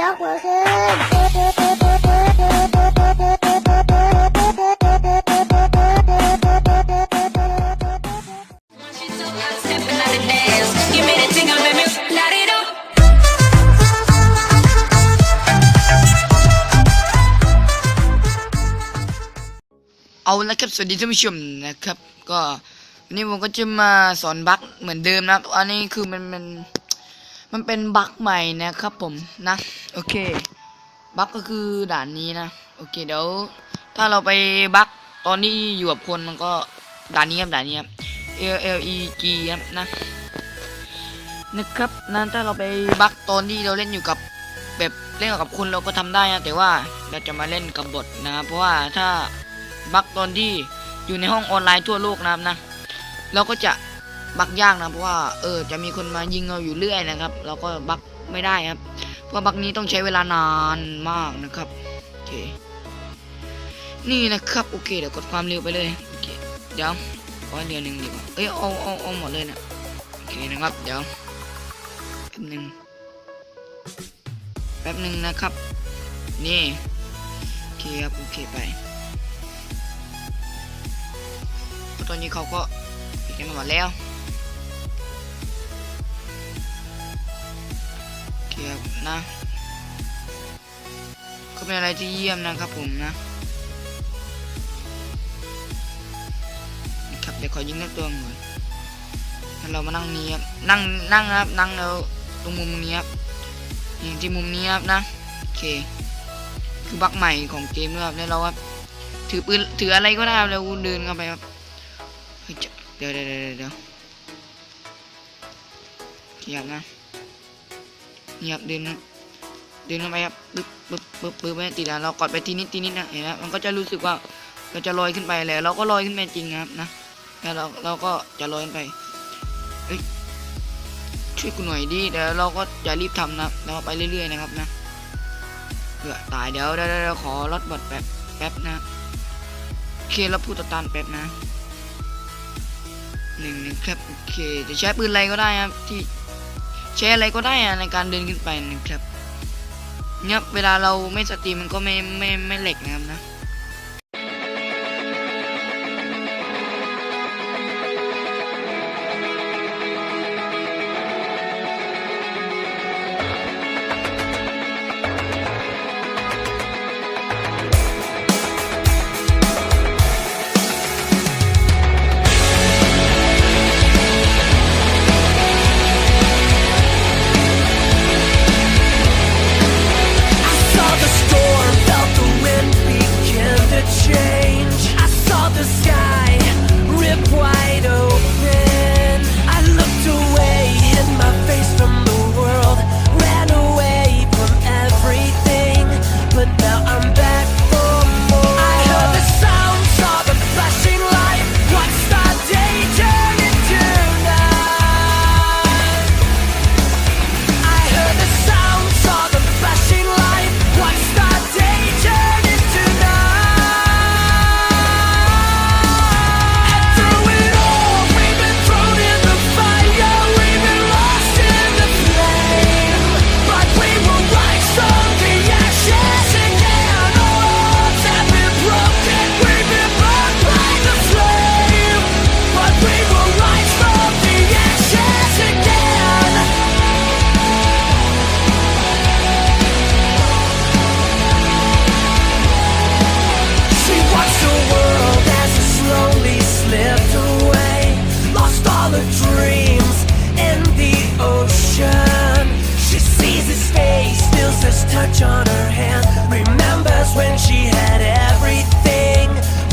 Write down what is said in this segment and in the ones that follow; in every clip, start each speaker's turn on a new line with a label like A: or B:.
A: ยกมือขึ้น
B: เอาละครับสวัสดีท่านผู้ชมนะครับ ก็วันนี้ผมก็จะมาสอนบั๊กเหมือนเดิมนะครับอันนี้คือมันมัน มันเป็นบั๊กใหม่นะครับผมนะโอเคบั๊กก็คือด่านนี้นะโอเคเดี๋ยวถ้าเราไปบั๊กตอนที่อยู่กับคนมันก็ด่านนี้ครับด่านนี้ครับ L L E G ครับนะนะครับนั่นถ้าเราไปบั๊กตอนที่เราเล่นอยู่กับแบบเล่นกับคนเราก็ทำได้นะแต่ว่าเราจะมาเล่นกับบทนะครับเพราะว่าถ้าบักตอนที่อยู่ในห้องออนไลน์ทั่วโลกนะครับนะเราก็จะ บักยากนะเพราะว่าเออจะมีคนมายิงเราอยู่เรื่อยนะครับ เราก็บักไม่ได้ครับ เพราะบักนี้ต้องใช้เวลานานมากนะครับโอเคนี่นะครับโอเคเดี๋ยวกดความเร็วไปเลยโอเคเดี๋ยวขอเดียวหนึ่งดีกว่าเอ้ยเอาเอาเอาหมดเลยนะโอเคนะครับเดี๋ยวแป๊บหนึ่งแป๊บหนึ่งนะครับ นี่โอเคครับโอเคไปตอนนี้เขาก็ปิดกันหมดแล้ว เคครับนะก็เป็นอะไรที่เยี่ยมนะครับผมนะ ครับเดี๋ยวขอยิงนักตัวหน่อยแล้วเรามานั่งนี้ครับนั่งนั่งครับนั่งแล้วตรงมุมนี้ครับยิงที่มุมนี้ครับนะโอเค คือบักใหม่ของเกมด้วยครับแล้วเราครับถือปืนถืออะไรก็ได้ครับแล้วเดินเข้าไปครับเฮ้ยจะเดี๋ยวเดี๋ยวเดี๋ยวเดี๋ยวขยับนะ ขยับเดินนะเดินเข้าไปครับปึ๊บปึ๊บปึ๊บปึ๊บไม่ติดแล้วเรากดไปทีนิดทีนิดนะเห็นไหมมันก็จะรู้สึกว่าเราจะลอยขึ้นไปแล้ว เราก็ลอยขึ้นไปจริงครับนะแล้วเราเราก็จะลอยขึ้นไปเฮ้ยช่วยกูหน่อยดิเดี๋ยวเราก็อย่ารีบทำนะเราไปเรื่อยๆนะครับนะเผื่อตายเดี๋ยวเดี๋ยวเดี๋ยวขอรถบดแป๊บแป๊บนะโอเคเราพูดต่อตานแป๊บนะหนึ่งหนึ่งครับโอเคจะใช้ปืนอะไรก็ได้ครับที่ ใช้อะไรก็ได้อะในการเดินขึ้นไปนะครับเนี่ยเวลาเราไม่สตรีมมันก็ไม่ไม่ไม่เหล็กนะครับนะ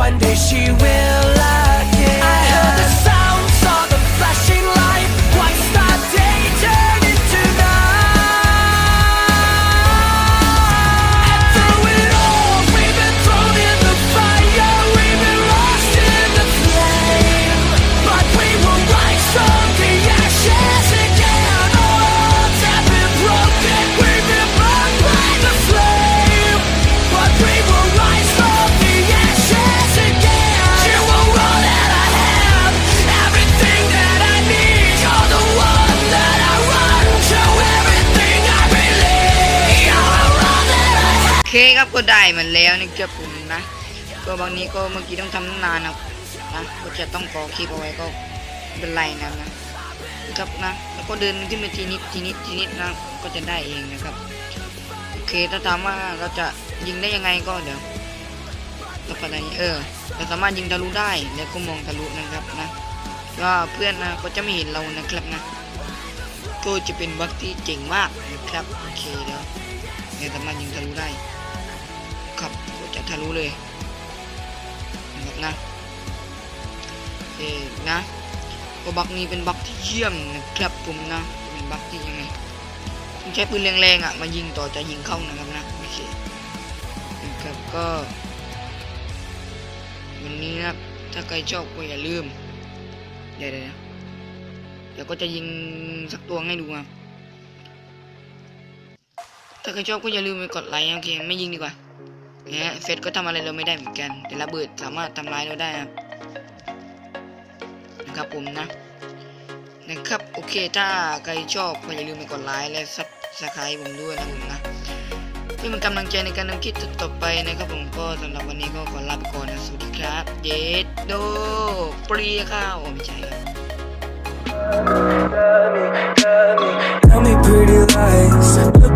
C: One day she will
B: ครับก็ได้มันแล้วนะครับผมนะ ก็บางนี้ก็เมื่อกี้ต้องทำนานนะนะก็จะต้องกอคลิปเอาไว้ก็เป็นไรนะนะนะครับนะแล้วก็เดินขึ้นมาทีนิดทีนิดทีนิดนะก็จะได้เองนะครับโอเคถ้าถามว่าเราจะยิงได้ยังไงก็เดี๋ยวเราไปไหนเออเราสามารถยิงทะลุได้แล้วก็มองทะลุนะครับนะก็เพื่อนนะก็จะไม่เห็นเรานะครับนะก็จะเป็นบัคที่เจ๋งมากนะครับโอเคเดี๋ยวเราสามารถยิงทะลุได้ ทะลุเลยนะครับนะโอเคนะก็บักนี้เป็นบักที่เยี่ยมนะครับผมนะเป็นบักที่ยังไงใช้ปืนแรงๆอะมายิงต่อจะยิงเข้านะครับนะโอเคนะครับก็วันนี้นะถ้าใครชอบก็อย่าลืมเดี๋ยวเดี๋ยวเดี๋ยวก็จะยิงสักตัวให้ดูครับถ้าใครชอบก็อย่าลืมไปกดไลค์โอเคไม่ยิงดีกว่า เนี่ยเฟซก็ทำอะไรเราไม่ได้เหมือนกัน แต่ระเบิดสามารถทำร้ายเราได้ครับนะครับผมนะนะครับโอเคถ้าใครชอบก็อย่าลืมไปกดไลค์และซับสไครต์ผมด้วยนะผมนะเพื่อเป็นกำลังใจในการทำคลิปต่อไปนะครับผมก็สำหรับวันนี้ก็ขอลาไปก่อนนะสวัสดีครับเย็ดโดปรีข้าวโอ้ไม่ใช่ครับ
C: Tell me pretty lies,